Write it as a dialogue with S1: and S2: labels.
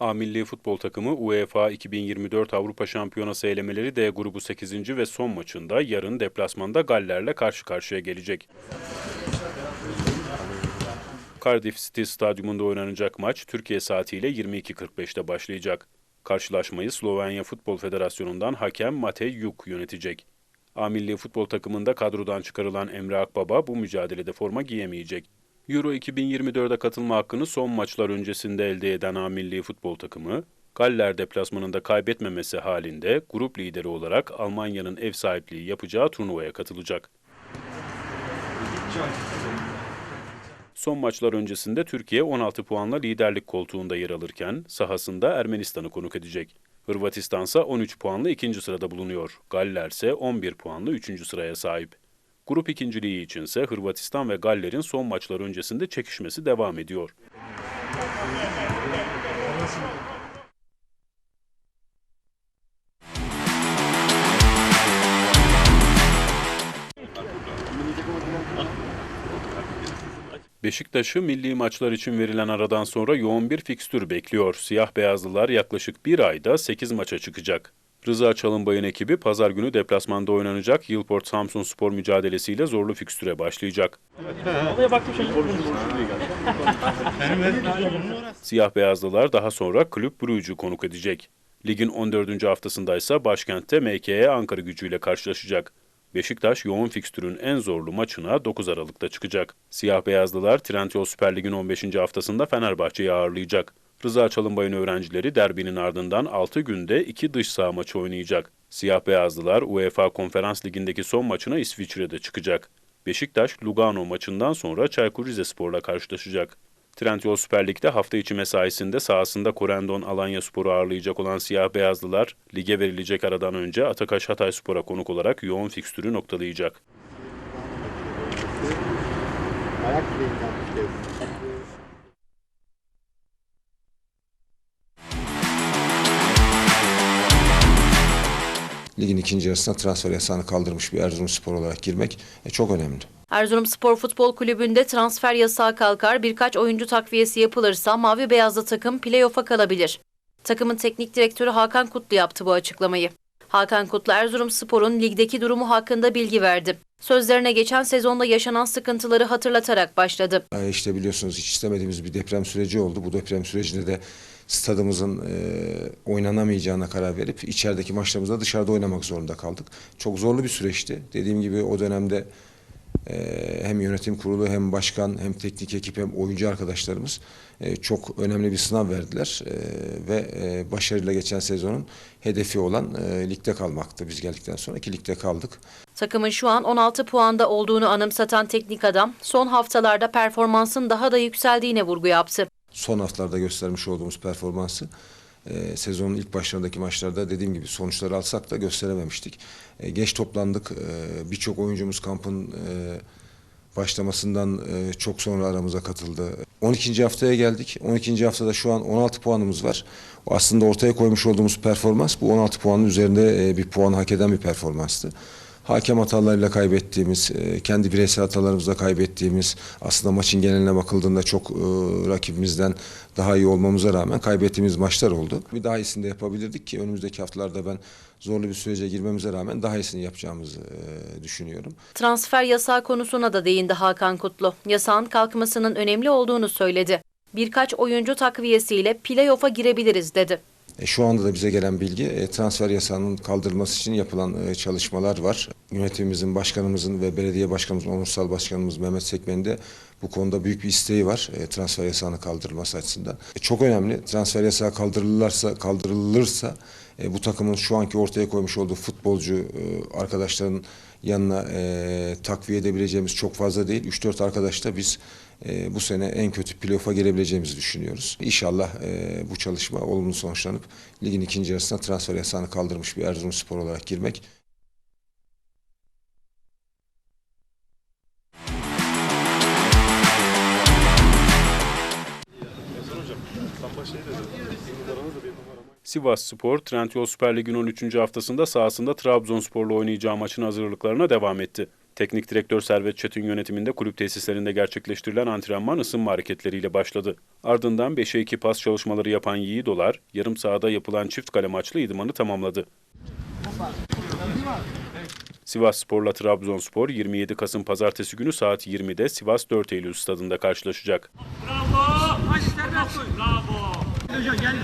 S1: A futbol takımı UEFA 2024 Avrupa Şampiyonası elemeleri D grubu 8. ve son maçında yarın deplasmanda Galler'le karşı karşıya gelecek. Cardiff City Stadyumunda oynanacak maç Türkiye saatiyle 22.45'te başlayacak. Karşılaşmayı Slovenya Futbol Federasyonu'ndan hakem Matej Yuk yönetecek. A futbol takımında kadrodan çıkarılan Emre Akbaba bu mücadelede forma giyemeyecek. Euro 2024'e katılma hakkını son maçlar öncesinde elde eden A milli futbol takımı, Galler deplasmanında kaybetmemesi halinde grup lideri olarak Almanya'nın ev sahipliği yapacağı turnuvaya katılacak. Son maçlar öncesinde Türkiye 16 puanla liderlik koltuğunda yer alırken sahasında Ermenistan'ı konuk edecek. Hırvatistan ise 13 puanla ikinci sırada bulunuyor. Galler ise 11 puanla üçüncü sıraya sahip. Grup ikinciliği içinse Hırvatistan ve Galler'in son maçlar öncesinde çekişmesi devam ediyor. Beşiktaş'ı milli maçlar için verilen aradan sonra yoğun bir fikstür bekliyor. Siyah beyazlılar yaklaşık bir ayda 8 maça çıkacak. Rıza Çalınbay'ın ekibi pazar günü deplasmanda oynanacak Yılport Samsun Spor mücadelesiyle zorlu fikstüre başlayacak. Siyah beyazlılar daha sonra Kulüp Brugge'ü konuk edecek. Ligin 14. haftasında ise başkentte MKE Ankara gücüyle karşılaşacak. Beşiktaş yoğun fikstürün en zorlu maçına 9 Aralık'ta çıkacak. Siyah beyazlılar Trendyol Süper Lig'in 15. haftasında Fenerbahçe'yi ağırlayacak. Rıza Çalınbay'ın öğrencileri derbinin ardından 6 günde 2 dış saha maçı oynayacak. Siyah beyazlılar UEFA Konferans Ligi'ndeki son maçına İsviçre'de çıkacak. Beşiktaş Lugano maçından sonra Çaykur Rizespor'la karşılaşacak. Trendyol Süper Lig'de hafta içi mesaisinde sahasında Korendon Alanya Spor'u ağırlayacak olan siyah beyazlılar, lige verilecek aradan önce Atakaş Hatay Spor'a konuk olarak yoğun fikstürü noktalayacak.
S2: Ayak
S3: ligin ikinci yarısına transfer yasağını kaldırmış bir Erzurumspor olarak girmek e, çok önemli.
S4: Erzurumspor Futbol Kulübü'nde transfer yasağı kalkar, birkaç oyuncu takviyesi yapılırsa mavi beyazlı takım playoff'a kalabilir. Takımın teknik direktörü Hakan Kutlu yaptı bu açıklamayı. Hakan Kutlu Erzurumspor'un ligdeki durumu hakkında bilgi verdi. Sözlerine geçen sezonda yaşanan sıkıntıları hatırlatarak başladı.
S3: E, İşte biliyorsunuz hiç istemediğimiz bir deprem süreci oldu. Bu deprem sürecinde de stadımızın e, oynanamayacağına karar verip içerideki maçlarımızda dışarıda oynamak zorunda kaldık. Çok zorlu bir süreçti. Dediğim gibi o dönemde e, hem yönetim kurulu hem başkan hem teknik ekip hem oyuncu arkadaşlarımız e, çok önemli bir sınav verdiler E, ve başarıyla geçen sezonun hedefi olan ligde kalmaktı biz geldikten sonra ki ligde kaldık.
S4: Takımın şu an 16 puanda olduğunu anımsatan teknik adam, son haftalarda performansın daha da yükseldiğine vurgu yaptı.
S3: Son haftalarda göstermiş olduğumuz performansı e, sezonun ilk başlarındaki maçlarda dediğim gibi sonuçları alsak da gösterememiştik. E, geç toplandık. E, Birçok oyuncumuz kampın e, başlamasından e, çok sonra aramıza katıldı. 12. haftaya geldik. 12. haftada şu an 16 puanımız var. Aslında ortaya koymuş olduğumuz performans bu 16 puanın üzerinde e, bir puan hak eden bir performanstı hakem hatalarıyla kaybettiğimiz, e, kendi bireysel hatalarımızla kaybettiğimiz, aslında maçın geneline bakıldığında çok e, rakibimizden daha iyi olmamıza rağmen kaybettiğimiz maçlar oldu. Bir daha iyisini de yapabilirdik ki önümüzdeki haftalarda ben zorlu bir sürece girmemize rağmen daha iyisini yapacağımızı e, düşünüyorum.
S4: Transfer yasağı konusuna da değindi Hakan Kutlu. Yasağın kalkmasının önemli olduğunu söyledi. Birkaç oyuncu takviyesiyle playoff'a girebiliriz dedi.
S3: E, Şu anda da bize gelen bilgi e, transfer yasağının kaldırılması için yapılan e, çalışmalar var. Yönetimimizin, başkanımızın ve belediye başkanımızın, onursal başkanımız Mehmet Sekmen'in de bu konuda büyük bir isteği var transfer yasağının kaldırılması açısından. Çok önemli. Transfer yasağı kaldırılırsa, kaldırılırsa bu takımın şu anki ortaya koymuş olduğu futbolcu arkadaşların yanına takviye edebileceğimiz çok fazla değil. 3-4 arkadaşla biz e, bu sene en kötü playoff'a gelebileceğimizi düşünüyoruz. İnşallah e, bu çalışma olumlu sonuçlanıp ligin ikinci yarısına transfer yasağını kaldırmış bir Erzurumspor olarak girmek
S1: Sivas Spor, Trendyol Süper Lig'in 13. haftasında sahasında Trabzonspor'la oynayacağı maçın hazırlıklarına devam etti. Teknik direktör Servet Çetin yönetiminde kulüp tesislerinde gerçekleştirilen antrenman ısınma hareketleriyle başladı. Ardından 5'e 2 pas çalışmaları yapan Yiğidolar, yarım sahada yapılan çift kale maçlı idmanı tamamladı. Sivas Spor'la Trabzonspor 27 Kasım Pazartesi günü saat 20'de Sivas 4 Eylül stadında karşılaşacak.
S5: Bravo! Koy. Bravo! Hocam gel.